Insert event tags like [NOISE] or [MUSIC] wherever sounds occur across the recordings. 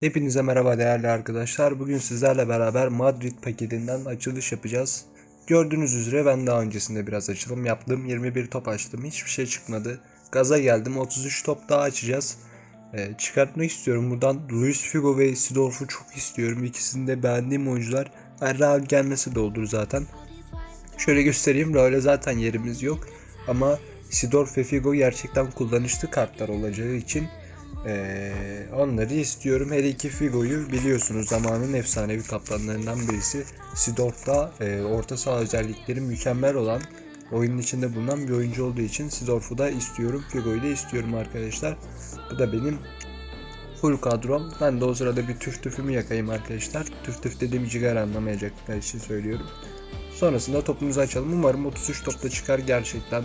Hepinize merhaba değerli arkadaşlar. Bugün sizlerle beraber Madrid paketinden açılış yapacağız. Gördüğünüz üzere ben daha öncesinde biraz açılım yaptım. 21 top açtım. Hiçbir şey çıkmadı. Gaza geldim. 33 top daha açacağız. Ee, çıkartmak istiyorum. Buradan Luis Figo ve Sidorf'u çok istiyorum. İkisini de beğendiğim oyuncular. Raul gelmesi de olur zaten. Şöyle göstereyim. Raul'e zaten yerimiz yok. Ama Sidorf ve Figo gerçekten kullanışlı kartlar olacağı için ee, onları istiyorum. Her iki Figo'yu biliyorsunuz zamanın efsanevi kaptanlarından birisi. Sidorf da e, orta saha özellikleri mükemmel olan oyunun içinde bulunan bir oyuncu olduğu için Sidorf'u da istiyorum. Figo'yu da istiyorum arkadaşlar. Bu da benim full kadrom. Ben de o sırada bir tüf tüfümü yakayım arkadaşlar. Tüf tüf dediğim cigara anlamayacaklar için söylüyorum. Sonrasında topumuzu açalım. Umarım 33 topla çıkar gerçekten.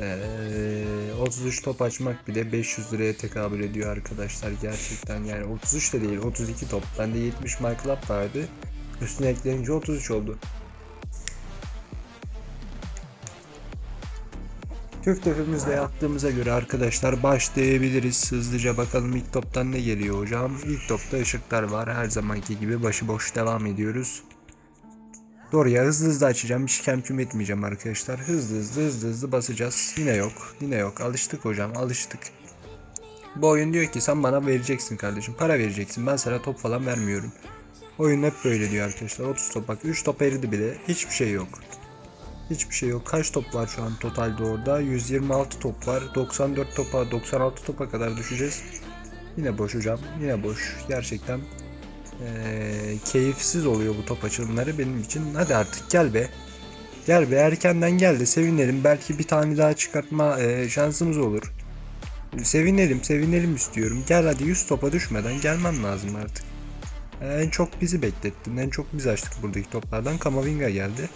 Ee, 33 top açmak bile 500 liraya tekabül ediyor arkadaşlar gerçekten. Yani 33 de değil 32 top. Bende 70 My Club vardı. Üstüne eklenince 33 oldu. Tüf tüfümüzle yaptığımıza göre arkadaşlar başlayabiliriz hızlıca. Bakalım ilk toptan ne geliyor hocam? İlk topta ışıklar var. Her zamanki gibi başıboş devam ediyoruz Doğru ya hızlı hızlı açacağım. Hiç kemküm etmeyeceğim arkadaşlar. Hızlı hızlı hızlı hızlı basacağız. Yine yok. Yine yok. Alıştık hocam. Alıştık. Bu oyun diyor ki sen bana vereceksin kardeşim. Para vereceksin. Ben sana top falan vermiyorum. Oyun hep böyle diyor arkadaşlar. 30 top bak 3 top eridi bile. Hiçbir şey yok. Hiçbir şey yok. Kaç top var şu an totalde orada? 126 top var. 94 topa 96 topa kadar düşeceğiz. Yine boş hocam. Yine boş. Gerçekten ee, keyifsiz oluyor bu top açılımları benim için. Hadi artık gel be. Gel be erkenden gel de sevinelim. Belki bir tane daha çıkartma e, şansımız olur. Sevinelim sevinelim istiyorum. Gel hadi 100 topa düşmeden gelmem lazım artık. En çok bizi beklettin. En çok biz açtık buradaki toplardan. Kamavinga geldi.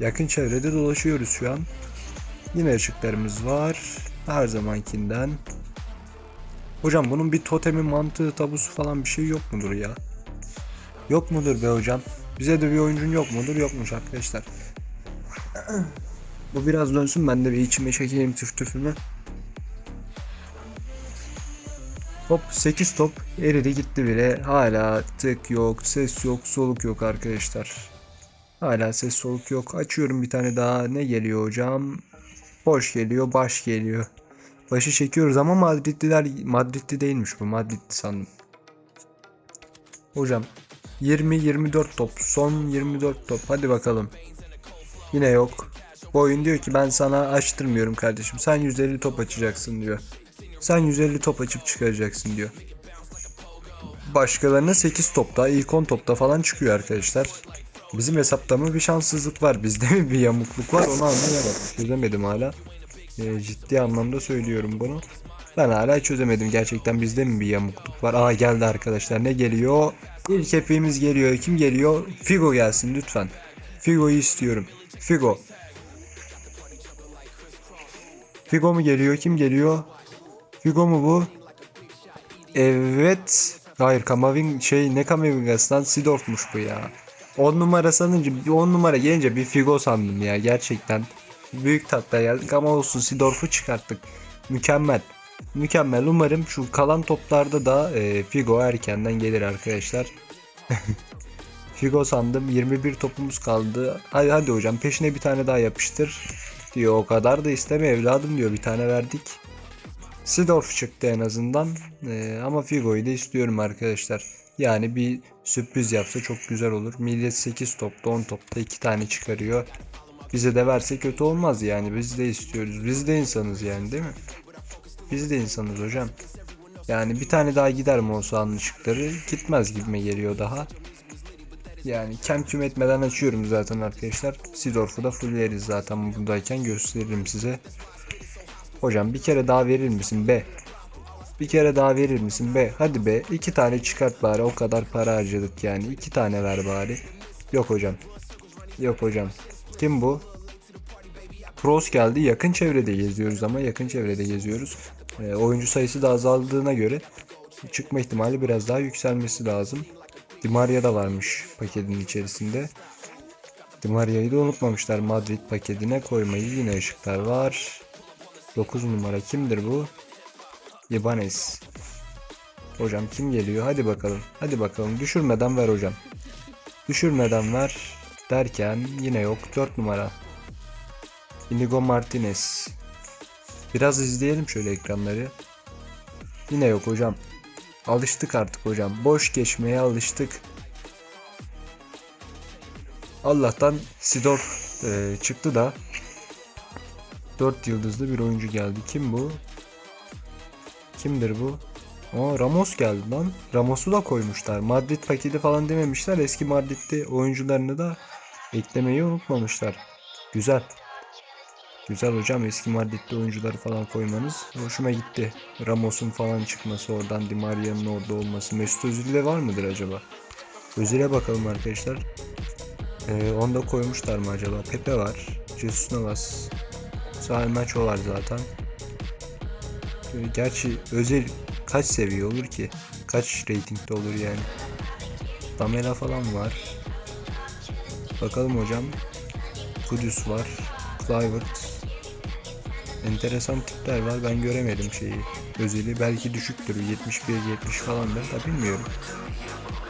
Yakın çevrede dolaşıyoruz şu an. Yine ışıklarımız var. Her zamankinden. Hocam bunun bir totemi mantığı tabusu falan bir şey yok mudur ya? Yok mudur be hocam? Bize de bir oyuncun yok mudur? Yokmuş arkadaşlar. Bu biraz dönsün ben de bir içime çekeyim tüf tüfümü. Hop 8 top eridi gitti bile. Hala tık yok, ses yok, soluk yok arkadaşlar. Hala ses soluk yok. Açıyorum bir tane daha. Ne geliyor hocam? Boş geliyor, baş geliyor. Başı çekiyoruz ama Madridliler Madridli değilmiş bu. Madridli sandım. Hocam 20-24 top. Son 24 top. Hadi bakalım. Yine yok. Bu oyun diyor ki ben sana açtırmıyorum kardeşim. Sen 150 top açacaksın diyor. Sen 150 top açıp çıkaracaksın diyor. Başkalarına 8 topta, ilk 10 topta falan çıkıyor arkadaşlar. Bizim hesapta mı bir şanssızlık var? Bizde mi bir yamukluk var? Onu anlayamadım. Çözemedim hala. E, ciddi anlamda söylüyorum bunu. Ben hala çözemedim. Gerçekten bizde mi bir yamukluk var? Aa geldi arkadaşlar. Ne geliyor? İlk epiğimiz geliyor. Kim geliyor? Figo gelsin lütfen. Figo'yu istiyorum. Figo. Figo mu geliyor? Kim geliyor? Figo mu bu? Evet. Hayır Kamaving şey ne Kamavinga'sından Sidorf'muş bu ya. 10 numara sanınca 10 numara gelince bir Figo sandım ya gerçekten. Büyük tatla geldik ama olsun Sidorf'u çıkarttık. Mükemmel. Mükemmel. Umarım şu kalan toplarda da e, Figo erkenden gelir arkadaşlar. [LAUGHS] Figo sandım. 21 topumuz kaldı. Hadi hadi hocam peşine bir tane daha yapıştır. Diyor o kadar da isteme evladım diyor. Bir tane verdik. Sidorf çıktı en azından. E, ama Figo'yu da istiyorum arkadaşlar. Yani bir sürpriz yapsa çok güzel olur. Millet 8 topta 10 topta 2 tane çıkarıyor. Bize de verse kötü olmaz yani. Biz de istiyoruz. Biz de insanız yani değil mi? Biz de insanız hocam. Yani bir tane daha gider mi olsa anlaşıkları gitmez gibime geliyor daha. Yani kem küm etmeden açıyorum zaten arkadaşlar. Sidorf'u da fullleriz zaten buradayken gösteririm size. Hocam bir kere daha verir misin be? Bir kere daha verir misin be? Hadi be iki tane çıkart bari o kadar para harcadık yani. iki tane ver bari. Yok hocam. Yok hocam. Kim bu? Pros geldi. Yakın çevrede geziyoruz ama yakın çevrede geziyoruz. E, oyuncu sayısı da azaldığına göre çıkma ihtimali biraz daha yükselmesi lazım. Di Maria da varmış paketin içerisinde. Di Maria'yı da unutmamışlar Madrid paketine koymayı. Yine ışıklar var. 9 numara kimdir bu? Ibanez. Hocam kim geliyor? Hadi bakalım. Hadi bakalım. Düşürmeden ver hocam. Düşürmeden ver derken yine yok. 4 numara. Inigo Martinez. Biraz izleyelim şöyle ekranları. Yine yok hocam. Alıştık artık hocam. Boş geçmeye alıştık. Allah'tan Sidorf e, çıktı da 4 yıldızlı bir oyuncu geldi. Kim bu? Kimdir bu? Aa Ramos geldi lan. Ramos'u da koymuşlar. Madrid paketi falan dememişler. Eski Madrid'de oyuncularını da eklemeyi unutmamışlar. Güzel. Güzel hocam eski Madrid'de oyuncuları falan koymanız hoşuma gitti. Ramos'un falan çıkması oradan Di Maria'nın orada olması. Mesut Özil'de var mıdır acaba? Özil'e bakalım arkadaşlar. Ee, onu da koymuşlar mı acaba? Pepe var. Jesus Navas. Sahil Maço var zaten. Ee, gerçi Özil kaç seviye olur ki? Kaç ratingde olur yani? Damela falan var. Bakalım hocam. Kudüs var. Clivert. Enteresan tipler var. Ben göremedim şeyi. Özeli belki düşüktür. 71 70 falandır da bilmiyorum.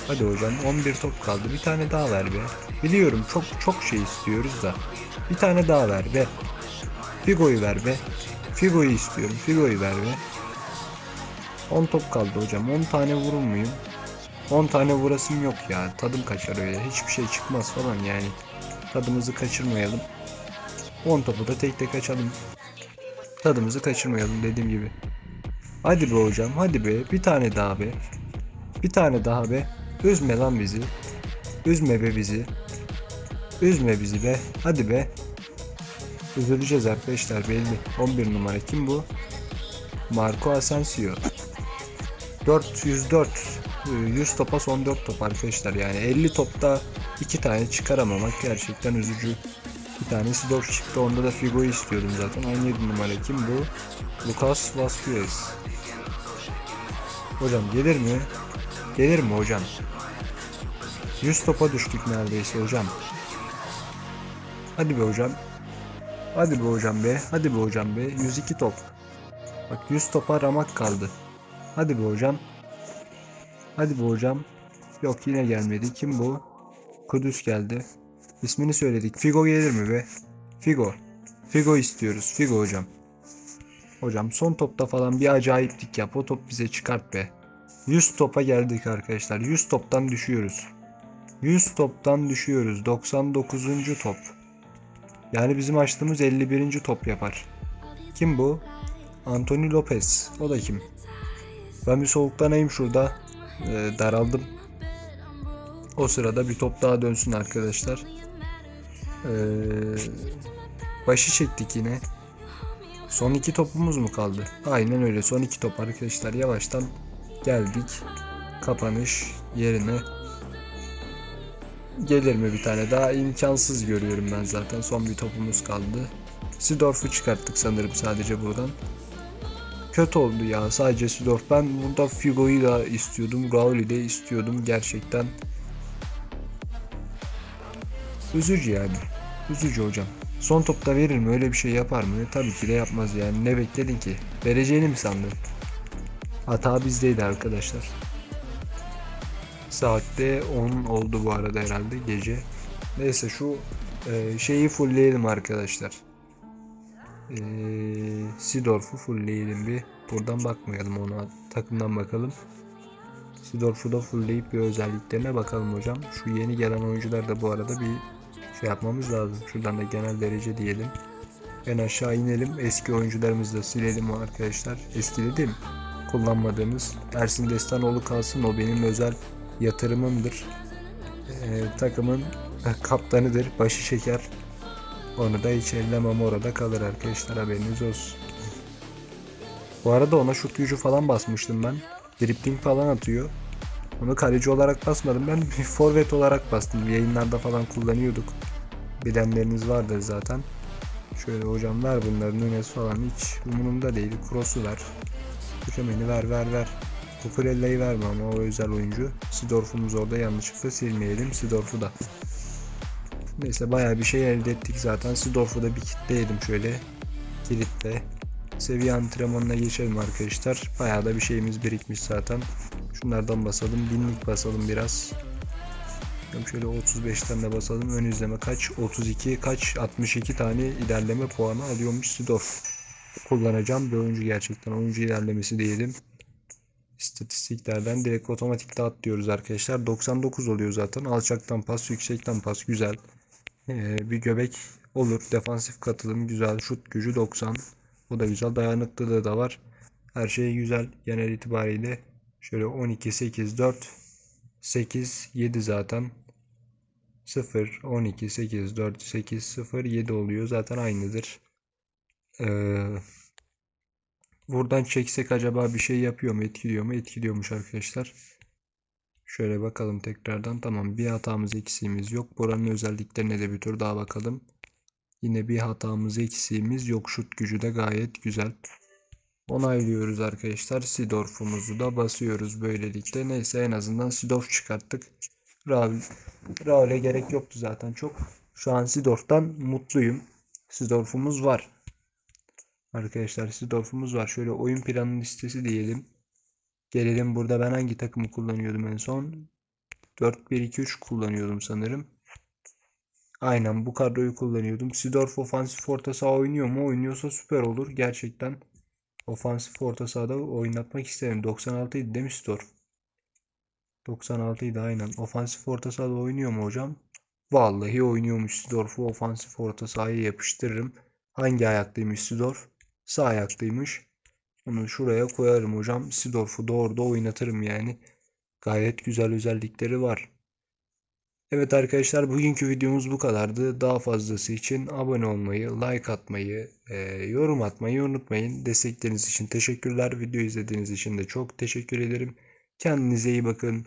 Hadi hocam 11 top kaldı. Bir tane daha ver be. Biliyorum çok çok şey istiyoruz da. Bir tane daha ver be. Figo'yu ver be. Figo'yu istiyorum. Figo'yu ver be. 10 top kaldı hocam. 10 tane vurur muyum? 10 tane vurasım yok ya. Tadım kaçar öyle. Hiçbir şey çıkmaz falan yani. Tadımızı kaçırmayalım. 10 topu da tek tek açalım. Tadımızı kaçırmayalım dediğim gibi. Hadi be hocam hadi be bir tane daha be. Bir tane daha be. Üzme lan bizi. Üzme be bizi. Üzme bizi be. Hadi be. Üzüleceğiz arkadaşlar belli. 11 numara kim bu? Marco Asensio. 404 100 topa son 4 top arkadaşlar yani 50 topta 2 tane çıkaramamak gerçekten üzücü. Bir tanesi Dorf çıktı onda da Figo'yu istiyordum zaten 17 numara kim bu? Lucas Vazquez. Hocam gelir mi? Gelir mi hocam? 100 topa düştük neredeyse hocam. Hadi be hocam. Hadi be hocam be. Hadi be hocam be. 102 top. Bak 100 topa ramak kaldı. Hadi be hocam. Hadi be hocam. Yok yine gelmedi. Kim bu? Kudüs geldi. İsmini söyledik. Figo gelir mi be? Figo. Figo istiyoruz. Figo hocam. Hocam son topta falan bir acayiplik yap. O top bize çıkart be. 100 topa geldik arkadaşlar. 100 toptan düşüyoruz. 100 toptan düşüyoruz. 99. top. Yani bizim açtığımız 51. top yapar. Kim bu? Anthony Lopez. O da kim? Ben bir soğuklanayım şurada. Ee, daraldım. O sırada bir top daha dönsün arkadaşlar. Ee, başı çektik yine. Son iki topumuz mu kaldı? Aynen öyle. Son iki top arkadaşlar. Yavaştan geldik. Kapanış yerine. Gelir mi bir tane daha? imkansız görüyorum ben zaten. Son bir topumuz kaldı. Sidorf'u çıkarttık sanırım sadece buradan. Kötü oldu ya sadece Sidorf. Ben burada Figo'yu da istiyordum. Raul'i de istiyordum gerçekten. Üzücü yani. Üzücü hocam. Son topta verir mi? Öyle bir şey yapar mı? Tabii ki de yapmaz yani. Ne bekledin ki? Vereceğini mi sandın? Hata bizdeydi arkadaşlar. Saatte 10 oldu bu arada herhalde gece. Neyse şu e, şeyi fullleyelim arkadaşlar. E, Sidorf'u fullleyelim bir. Buradan bakmayalım ona. Takımdan bakalım. Sidorf'u da fullleyip bir özelliklerine bakalım hocam. Şu yeni gelen oyuncular da bu arada bir şey yapmamız lazım. Şuradan da genel derece diyelim. En aşağı inelim. Eski oyuncularımızı da silelim arkadaşlar. Eski dedim. Kullanmadığımız Ersin Destanoğlu kalsın. O benim özel yatırımımdır. Ee, takımın kaptanıdır. Başı şeker. Onu da hiç ellemem orada kalır arkadaşlar haberiniz olsun. Bu arada ona şut gücü falan basmıştım ben. Dribbling falan atıyor. Onu kaleci olarak basmadım ben forvet olarak bastım. Yayınlarda falan kullanıyorduk. Bilenleriniz vardır zaten. Şöyle hocam ver bunların Nunes falan hiç umurumda değil. Cross'u ver. Tükemeni ver ver ver. Kukurella'yı verme ama o özel oyuncu. Sidorf'umuz orada yanlışlıkla silmeyelim. Sidorf'u da. Neyse bayağı bir şey elde ettik zaten. Sidorf'u da bir kitleyelim şöyle. Kilitle. Seviye antrenmanına geçelim arkadaşlar. Bayağı da bir şeyimiz birikmiş zaten. Şunlardan basalım. Binlik basalım biraz. Bakalım Şöyle 35'ten de basalım. Ön izleme kaç? 32 kaç? 62 tane ilerleme puanı alıyormuş Sidorf. Kullanacağım bir oyuncu gerçekten. Oyuncu ilerlemesi diyelim. İstatistiklerden direkt otomatik dağıt diyoruz arkadaşlar. 99 oluyor zaten. Alçaktan pas, yüksekten pas güzel. Ee, bir göbek olur. Defansif katılım güzel. Şut gücü 90. Bu da güzel. Dayanıklılığı da var. Her şey güzel genel itibariyle. Şöyle 12, 8, 4, 8, 7 zaten. 0, 12, 8, 4, 8, 0, 7 oluyor. Zaten aynıdır. Ee, buradan çeksek acaba bir şey yapıyor mu? Etkiliyor mu? Etkiliyormuş arkadaşlar. Şöyle bakalım tekrardan. Tamam bir hatamız eksiğimiz yok. Buranın özelliklerine de bir tur daha bakalım. Yine bir hatamız eksiğimiz yok. Şut gücü de gayet güzel. Onaylıyoruz arkadaşlar. Sidorf'umuzu da basıyoruz böylelikle. Neyse en azından Sidorf çıkarttık. Raul, Raul'e gerek yoktu zaten çok. Şu an Sidorf'tan mutluyum. Sidorf'umuz var. Arkadaşlar Sidorf'umuz var. Şöyle oyun planı listesi diyelim. Gelelim burada ben hangi takımı kullanıyordum en son? 4-1-2-3 kullanıyordum sanırım. Aynen bu kadroyu kullanıyordum. Sidorf ofansif orta saha oynuyor mu? Oynuyorsa süper olur. Gerçekten ofansif orta sahada oynatmak isterim. 96 idi değil mi Sidorf? 96 idi aynen. Ofansif orta sahada oynuyor mu hocam? Vallahi oynuyormuş Sidorf'u ofansif orta sahaya yapıştırırım. Hangi ayaklıymış Sidorf? Sağ ayaklıymış. Onu şuraya koyarım hocam. Sidorf'u da orada oynatırım yani. Gayet güzel özellikleri var. Evet arkadaşlar bugünkü videomuz bu kadardı. Daha fazlası için abone olmayı, like atmayı, e, yorum atmayı unutmayın. Destekleriniz için teşekkürler. Video izlediğiniz için de çok teşekkür ederim. Kendinize iyi bakın.